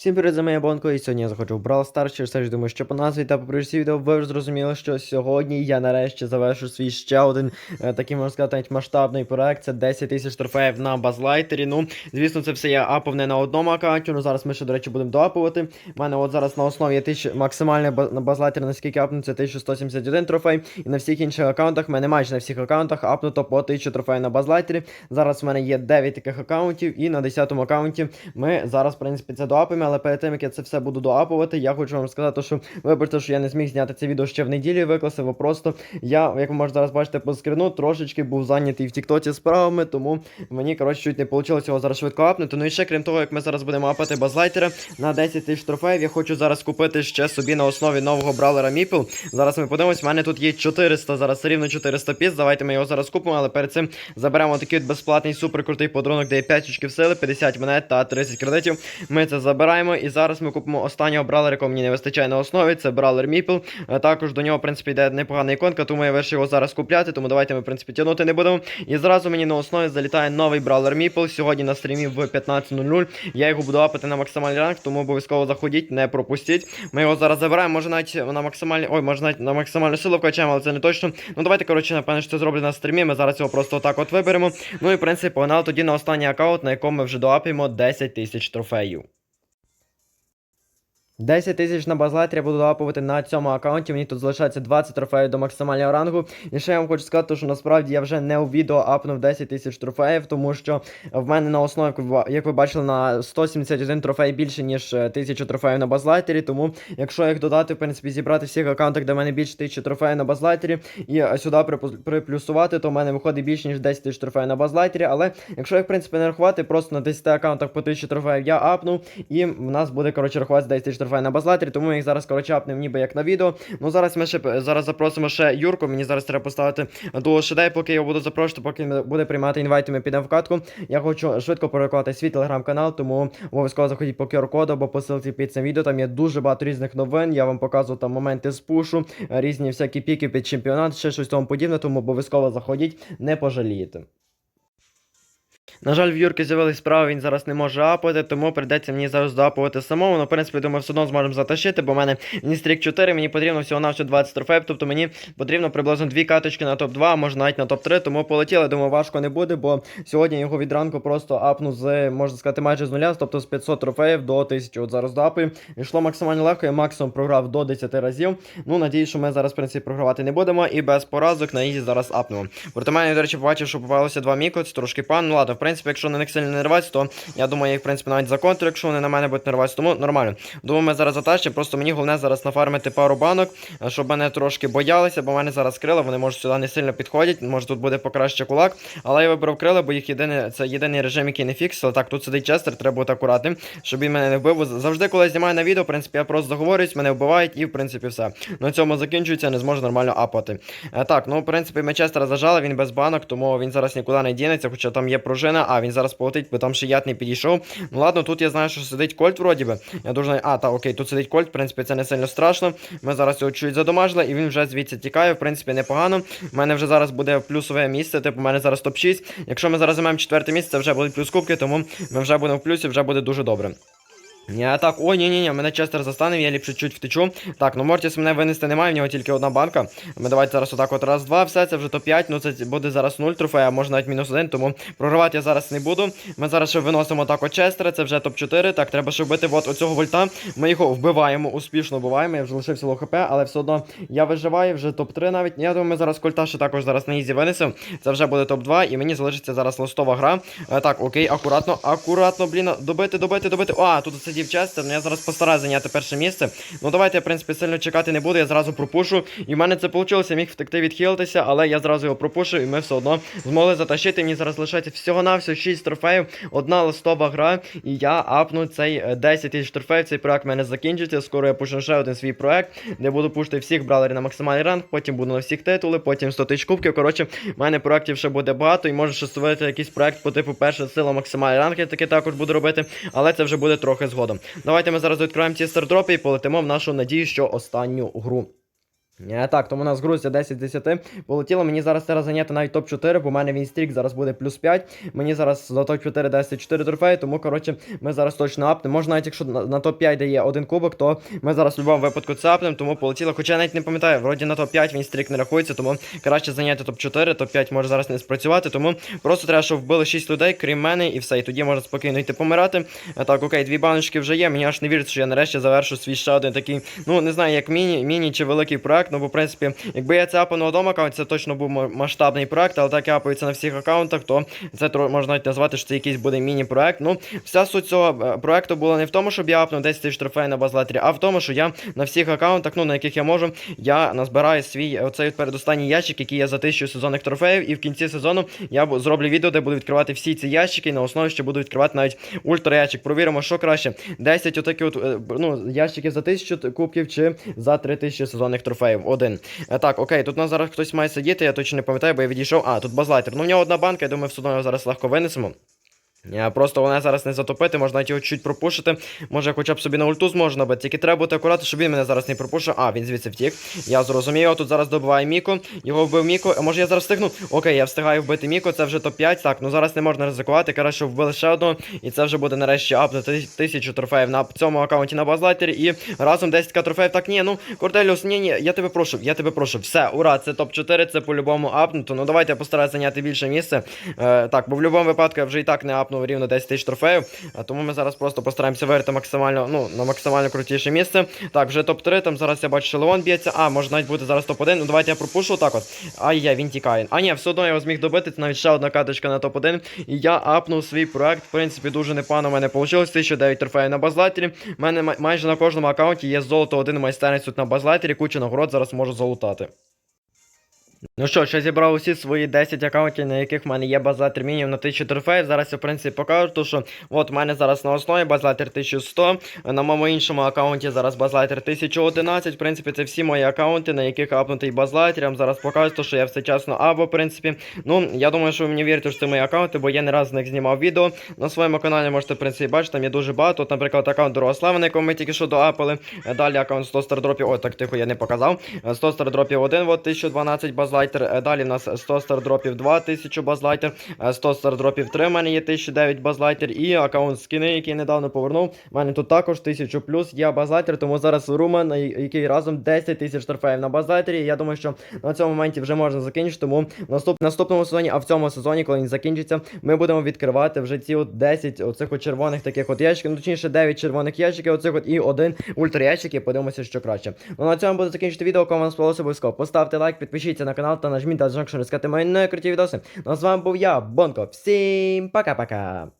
Всім привіт, за моє Бонко, і сьогодні я захочу в Brawl Stars, через те ж думаю, що по назві та по причині відео ви вже зрозуміли, що сьогодні я нарешті завершу свій ще один е, такий, можна сказати, навіть масштабний проект. Це 10 тисяч трофеїв на базлайтері. Ну, звісно, це все я апав не на одному аккаунті, ну зараз ми ще, до речі, будемо доапувати. У мене от зараз на основі є тисяч... максимальний базлайтер, наскільки апнуться 1171 трофей, і на всіх інших аккаунтах, в мене майже на всіх аккаунтах апнуто по 1000 трофеїв на базлайтері. Зараз в мене є 9 таких аккаунтів, і на 10 аккаунті ми зараз, в принципі, це доапимо, але перед тим, як я це все буду доапувати, я хочу вам сказати, що вибачте, що я не зміг зняти це відео ще в неділю і викласти, бо просто я, як ви можете зараз бачити по скрину, трошечки був зайнятий в Тіктоці справами, тому мені, коротше, чуть не вийшло його зараз швидко апнути. Ну і ще, крім того, як ми зараз будемо апати базлайтера на 10 тисяч трофеїв, я хочу зараз купити ще собі на основі нового бравлера Міпл. Зараз ми подивимось, в мене тут є 400, зараз рівно 400 піс. Давайте ми його зараз купимо, але перед цим заберемо такий безплатний суперкрутий подарунок, де є 5 очків сили, 50 монет та 30 кредитів. Ми це забираємо. І зараз ми купимо останнього бравлера, якого мені не вистачає на основі. Це бравлер Міпл. Е, Також до нього, в принципі, йде непогана іконка, тому я вирішив його зараз купляти. Тому давайте ми, в принципі, тягнути не будемо. І зразу мені на основі залітає новий бравлер Міпл. Сьогодні на стрімі в 15.00. Я його буду апати на максимальний ранг, тому обов'язково заходіть, не пропустіть. Ми його зараз забираємо. Може навіть на максимальний. Ой, може навіть на максимальну силу вкачаємо, але це не точно. Ну давайте, коротше, напевно, що це зроблю на стрімі. Ми зараз його просто отак от виберемо. Ну і в принципі, погнали тоді на останній аккаунт, на якому ми вже доапимо 10 тисяч трофеїв. 10 тисяч на базлайтрі я буду лапувати на цьому аккаунті. Мені тут залишається 20 трофеїв до максимального рангу. І ще я вам хочу сказати, що насправді я вже не у відео апнув 10 тисяч трофеїв, тому що в мене на основі, як ви бачили, на 171 трофей більше, ніж 1000 трофеїв на базлайтері. Тому, якщо їх додати, в принципі, зібрати всіх аккаунтах, де в мене більше 1000 трофеїв на базлайтері, і сюди припу- приплюсувати, то в мене виходить більше, ніж 10 тисяч трофеїв на базлайтері. Але якщо їх, в принципі, не рахувати, просто на 10 аккаунтах по 1000 трофеїв я апнув, і в нас буде, коротше, рахуватися 10 тисяч трофеїв на базлайтері, тому я їх зараз, коротше, апнем ніби як на відео. Ну зараз ми ще зараз запросимо ще Юрку. Мені зараз треба поставити до шедей, поки його буду запрошувати, поки він буде приймати інвайти, ми підемо в катку. Я хочу швидко порекламувати свій телеграм-канал, тому обов'язково заходіть по QR-коду або по ссылці під цим відео. Там є дуже багато різних новин. Я вам показую там моменти з пушу, різні всякі піки під чемпіонат, ще щось тому подібне, тому обов'язково заходіть, не пожалієте. На жаль, в Юрки з'явились справи, він зараз не може апати, тому прийдеться мені зараз доапувати самому. Ну, в принципі, думаю, все одно зможемо затащити, бо в мене Ністрік 4, мені потрібно всього навсього 20 трофеїв, тобто мені потрібно приблизно дві каточки на топ-2, а може навіть на топ-3, тому полетіли, думаю, важко не буде, бо сьогодні його від ранку просто апну з, можна сказати, майже з нуля, тобто з 500 трофеїв до 1000. От зараз доапаю. Йшло максимально легко, я максимум програв до 10 разів. Ну, надіюсь, що ми зараз, в принципі, програвати не будемо і без поразок на ізі зараз апнемо. Проти мене, до речі, побачив, що попалося два міко, це трошки пан. Ну ладно, в принципі, якщо на них сильно не рватися, то я думаю, їх, в принципі, навіть законтрю, якщо вони на мене будуть не тому нормально. Думаю, ми зараз затащимо, просто мені головне зараз нафармити пару банок, щоб мене трошки боялися, бо в мене зараз крила, вони можуть сюди не сильно підходять, може тут буде покраще кулак. Але я вибрав крила, бо їх єдине, це єдиний режим, який не фіксили. Так, тут сидить честер, треба бути акуратним, щоб він мене не вбив. Завжди, коли я знімаю на відео, в принципі, я просто заговорююсь, мене вбивають і в принципі все. На цьому закінчується, не зможу нормально апати. Е, так, ну в принципі, ми честера зажали, він без банок, тому він зараз нікуди не дінеться, хоча там є пружина, а він зараз полетить, бо там ще яд не підійшов. Ну ладно, тут я знаю, що сидить кольт вроді би. Я дуже. А, так, окей, тут сидить кольт, в принципі, це не сильно страшно. Ми зараз його чуть задомажили, і він вже звідси тікає, в принципі, непогано. У мене вже зараз буде плюсове місце, типу, у мене зараз топ-6. Якщо ми зараз займемо четверте місце, це вже будуть плюс кубки, тому ми вже будемо в плюсі, вже буде дуже добре. Я так, ой, ні, ні, ні, мене Честер застанив, я ліпше чуть втечу. Так, ну Мортіс мене винести немає, в нього тільки одна банка. Ми давайте зараз отак от раз, два, все, це вже топ-5, ну це буде зараз 0 трофея, може навіть мінус 1, тому програвати я зараз не буду. Ми зараз ще виносимо так от Честера, це вже топ-4. Так, треба ще вбити от оцього вольта. Ми його вбиваємо, успішно вбиваємо. Я вже лишився лоу хп, але все одно я виживаю, вже топ-3 навіть. Я думаю, ми зараз кольта ще також зараз на ізі винесемо. Це вже буде топ-2, і мені залишиться зараз листова гра. Е, так, окей, акуратно, акуратно, блін, добити, добити, добити. А, тут сидів Честер, ну я зараз постараюся зайняти перше місце. Ну давайте я, в принципі, сильно чекати не буду, я зразу пропушу. І в мене це вийшло, я міг втекти відхилитися, але я зразу його пропушу, і ми все одно змогли затащити. Мені зараз лишається всього-навсього 6 трофеїв, одна листова гра, і я апну цей е, 10 тисяч трофеїв. Цей проект в мене закінчиться. Скоро я пушу ще один свій проект, де буду пушити всіх бравлерів на максимальний ранг, потім буду на всіх титули, потім 100 тисяч кубків. Коротше, в мене проектів ще буде багато, і може ще створити якийсь проект по типу перша сила максимальний ранг. Я таки також буду робити, але це вже буде трохи згодом. Давайте ми зараз відкриваємо ці стардропи і полетимо в нашу надію, що останню гру. Е, Так, тому у нас грузиться 10 з 10. Полетіло. Мені зараз треба зайняти навіть топ-4, бо в мене він стрік зараз буде плюс 5. Мені зараз за топ-4 дасть 4 трофеї, тому коротше ми зараз точно апнемо. Може навіть якщо на, на топ-5 дає один кубок, то ми зараз в будь-якому випадку це апнемо, тому полетіло. Хоча я навіть не пам'ятаю, вроді на топ-5 він стрік не рахується, тому краще зайняти топ-4, топ-5 може зараз не спрацювати. Тому просто треба, щоб вбили 6 людей, крім мене, і все. І тоді можна спокійно йти помирати. Е, Так, окей, дві баночки вже є. Мені аж не віриться, що я нарешті завершу свій ще один такий, ну не знаю, як міні, міні чи великий проект. Ну, бо в принципі, якби я це апав на одному аккаунті, це точно був масштабний проект, але так я на всіх аккаунтах, то це можна навіть назвати, що це якийсь буде міні-проект. Ну, вся суть цього е, проекту була не в тому, щоб я апнув 10 тисяч трофеїв на базлетері, а в тому, що я на всіх аккаунтах, ну на яких я можу, я назбираю свій е, оцей передостанній ящик, який є за 1000 сезонних трофеїв, і в кінці сезону я зроблю відео, де буду відкривати всі ці ящики, і на основі ще буду відкривати навіть ультра ящик. Провіримо, що краще. 10 отакі от, е, ну, ящиків за 1000 т- кубків чи за 3000 сезонних трофеїв. Один. Е, Так, окей, тут у нас зараз хтось має сидіти, я точно не пам'ятаю, бо я відійшов. А, тут базлайтер. Ну, в нього одна банка, я думаю, все одно його зараз легко винесемо. Я Просто вона зараз не затопити, можна його чуть пропушити. Може, хоча б собі на ульту зможу набити. Тільки треба бути акуратно, щоб він мене зараз не пропушив. А, він звідси втік. Я зрозумів, тут зараз добиває Міко. Його вбив Міко. А може я зараз встигну? Окей, я встигаю вбити Міко, це вже топ-5. Так, ну зараз не можна ризикувати. Краще вбили ще одного. І це вже буде нарешті апнути тисячу трофеїв на цьому аккаунті на базлайтері. І разом 10к трофеїв. Так, ні, ну, Корделіус, ні, ні, я тебе прошу, я тебе прошу. Все, ура, це топ-4, це по-любому апнуто. Ну давайте я постараюся зайняти більше місце. Е, так, бо в будь-якому випадку я вже і так не апнув рівно 10 тисяч трофеїв. Тому ми зараз просто постараємося виграти максимально, ну, на максимально крутіше місце. Так, вже топ-3, там зараз я бачу, що Леон б'ється. А, може навіть бути зараз топ-1. Ну давайте я пропушу так от. Ай-яй, він тікає. А ні, все одно я його зміг добити. Це навіть ще одна каточка на топ-1. І я апнув свій проект. В принципі, дуже непогано в мене вийшло. 1009 трофеїв на базлайтері. У мене май- майже на кожному аккаунті є золото один майстерність тут на базлайтері. Куча нагород зараз можу залутати. Ну що, я зібрав усі свої 10 аккаунтів, на яких в мене є базлайтер мінімум на 1000 трофеїв. Зараз я, в принципі, покажу, то що от в мене зараз на основі базлайтер 1100, на моєму іншому аккаунті зараз базлайтер 1011. В принципі, це всі мої аккаунти, на яких апнутий базлайтер. Я вам зараз покажу, то, що я все чесно або, в принципі. Ну, я думаю, що ви мені вірите, що це мої аккаунти, бо я не раз з них знімав відео. На своєму каналі можете, в принципі, бачити, там є дуже багато. От, наприклад, аккаунт Дорогослава, на якому ми тільки що доапали. Е, Далі аккаунт 100 стардропів, ой, так тихо, я не показав. Е, 100 стардропів 1, от 1012 базлайтер. Е, Далі в нас 100 стардропів 2, 1000 базлайтер. Е, 100 стардропів 3, в мене є 1009 базлайтер. І аккаунт скини, який недавно повернув. У мене тут також 1000 плюс є базлайтер, тому зараз Румен, який разом 10 тисяч трофеїв на базлайтері. Я думаю, що на цьому моменті вже можна закінчити. Тому в наступ... наступному сезоні, а в цьому сезоні, коли він закінчиться, ми будемо відкривати вже ці от 10 оцих от червоних таких от ящиків. Ну, точніше, 9 червоних ящиків, оцих от і один ультра ящик, і подивимося, що краще. Ну на цьому буду закінчити відео. Кому вам сподобалося обов'язково. Поставте лайк, підпишіться на канал та нажміть на дзвінок, щоб не скати мої найкруті відоси. Ну а з вами був я, Бонко. Всім пока-пока.